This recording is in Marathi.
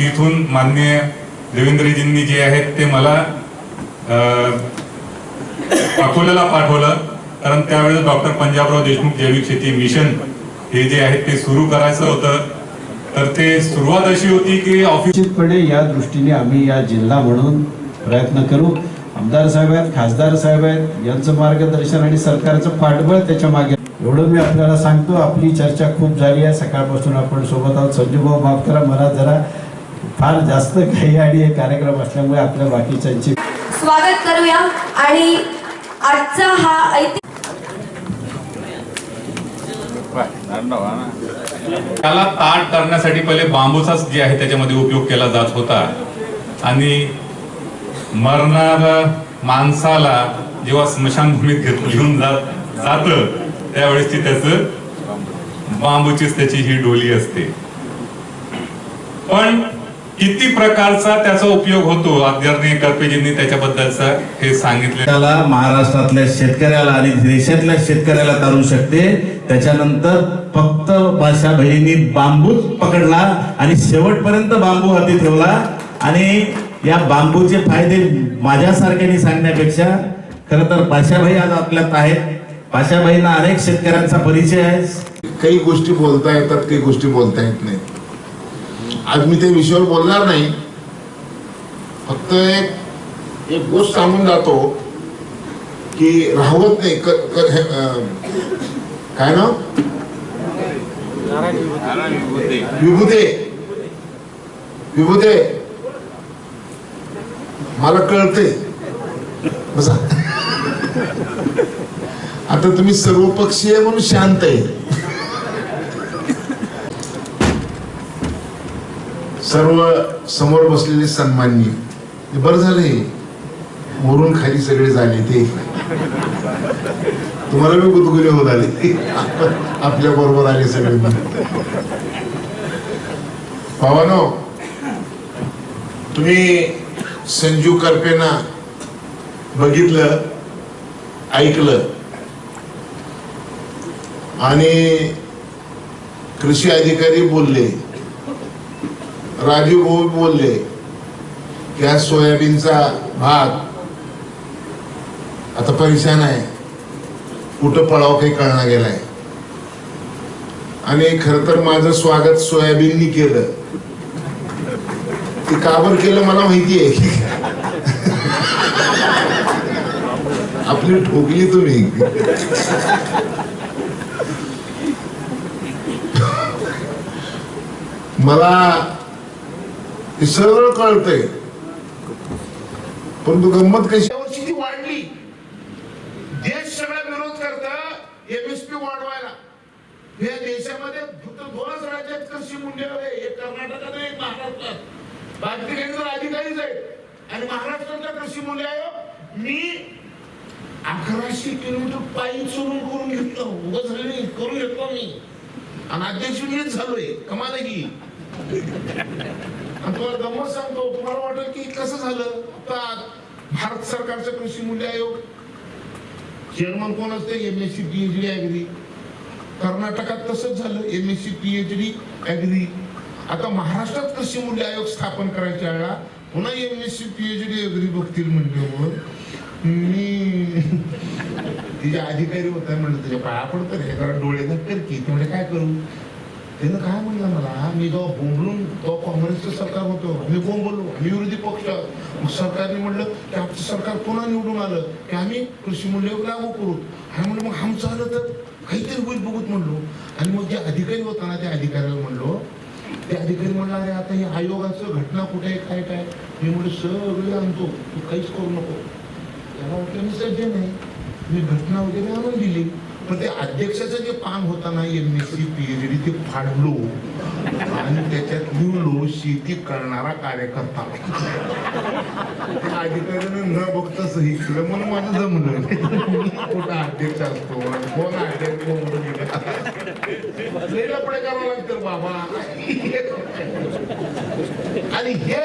तिथून माननीय देवेंद्रजींनी जे आहेत ते मला अकोल्याला पाठवलं. कारण त्यावेळेस डॉक्टर पंजाबराव देशमुख जैविक शेती मिशन हे जे आहे ते सुरू करायचं होतं. तर ते सुरुवात अशी होती की ऑफिसपणे या दृष्टीने आम्ही या जिल्हा म्हणून प्रयत्न करू. आमदार साहेब आहेत खासदार साहेब आहेत यांचं मार्गदर्शन आणि सरकारचं पाठबळ त्याच्यामागे एवढं मी आपल्याला सांगतो आपली चर्चा खूप झाली आहे. सकाळपासून आपण सोबत आहोत. संजूभाऊ माफ करा मला जरा फार जास्त काही आणि हे कार्यक्रम असल्यामुळे आपल्या बाकीच्यांची स्वागत करूया आणि आजचा हा ऐतिहासिक त्याला ताट करण्यासाठी पहिले बांबूचाच जे आहे त्याच्यामध्ये उपयोग केला जात होता. आणि मरणाऱ्या माणसाला जेव्हा स्मशानभूमीत घेत घेऊन जात जात त्यावेळेस ती त्याच बांबूचीच त्याची ही डोली असते. पण किती प्रकारचा त्याचा उपयोग होतो? आदरणीय करपेजींनी त्याच्याबद्दलचा हे सांगितले. त्याला महाराष्ट्रातल्या शेतकऱ्याला आणि देशातल्या शेतकऱ्याला तारू शकते. त्याच्यानंतर फक्त भाषा बहिणी बांबूच पकडला आणि शेवटपर्यंत बांबू हाती ठेवला. आणि या बांबूचे फायदे माझ्यासारख्याने सांगण्यापेक्षा खर तर भाषाभाई आज आपल्यात आहेत. भाषाबाईंना अनेक शेतकऱ्यांचा परिचय आहे. काही गोष्टी बोलता येतात काही गोष्टी बोलता येत नाही आज मी त्या विषयावर बोलणार नाही. फक्त एक एक गोष्ट सांगून जातो की राहवत नाही काय ना विभूते विभूते मला कळते बसा. आता तुम्ही सर्वपक्षीय म्हणून शांत आहे. सर्व समोर बसलेले सन्माननीय. बरं झाले वरून खाली सगळे झाले ते तुम्हाला मी गुदगुले होत आले. आपल्या बरोबर आले सगळे भावानो तुम्ही संजू करपेना बघितलं ऐकलं आणि कृषी अधिकारी बोलले राजीव भाऊ बोलले की आज सोयाबीनचा भाग आता परेशान आहे कुठं पळाव काही कळना गेलाय आणि खर तर माझं स्वागत सोयाबीननी केलं. ते काबर केलं मला माहिती आहे. आपली ठोकली तुम्ही. मला हे सरळ कळतंय. परंतु गंमत कशी? वर्षी ती वाढली. देश सगळा विरोध करता एमएसपी वाढवायला. या देशामध्ये फक्त दोनच राज्यात कृषी मुंडे एक कर्नाटकात एक महाराष्ट्रात. बाकी काही अधिकारीच आहेत. आणि महाराष्ट्रातला कृषी मुंडे आयोग मी अकराशे किलोमीटर पायी चोरून करून घेतलं. उभं झालं करून घेतलं मी. आणि अध्यक्ष मीच झालोय. कमाल आहे की. तुम्हाला गंमत सांगतो तुम्हाला वाटेल की कसं झालं? तर भारत सरकारचं कृषी मूल्य आयोग. चेअरमन कोण असते? M S C PhD agri कर्नाटकात तसंच झालं. M S C PhD agri आता महाराष्ट्रात कृषी मूल्य आयोग स्थापन करायच्या वेळा पुन्हा M S C PhD agri बघतील म्हणल्यावर मी तिचे अधिकारी होता म्हणलं तुझ्या पाया पडतो रे जरा डोळे धक्कर की. ते म्हणजे काय करू? त्यानं काय म्हणलं मला? मी जेव्हा बोंबलून तेव्हा काँग्रेसचं सरकार होतं मी बोंबलो मी विरोधी पक्ष. मग सरकारने म्हणलं की आमचं सरकार पुन्हा निवडून आलं? की आम्ही कृषी मूल्य लागू करू? आणि म्हणलं मग आमचं आलं तर काहीतरी होईल बघूत म्हणलो. आणि मग जे अधिकारी होता ना त्या अधिकाऱ्याला म्हणलो ते अधिकारी म्हणला अरे आता हे आयोगाचं घटना कुठे आहे? काय काय? मी म्हणलं सगळे आणतो. तू काहीच करू नको. त्याला वाटलं मी सज्ज नाही मी घटना वगैरे आणून दिली. पण ते अध्यक्षाचं जे पान होता ना एम एस सी पीएचडी ते फाडलो आणि त्याच्यात लिहलो शेती करणारा कार्यकर्ता. त्या अधिकाऱ्यानं न बघता सही केलं म्हणून माझं जमलं कुठं अध्यक्ष असतो कोण अध्यक्ष लय लफडे करावं लागतं बाबा. आणि हे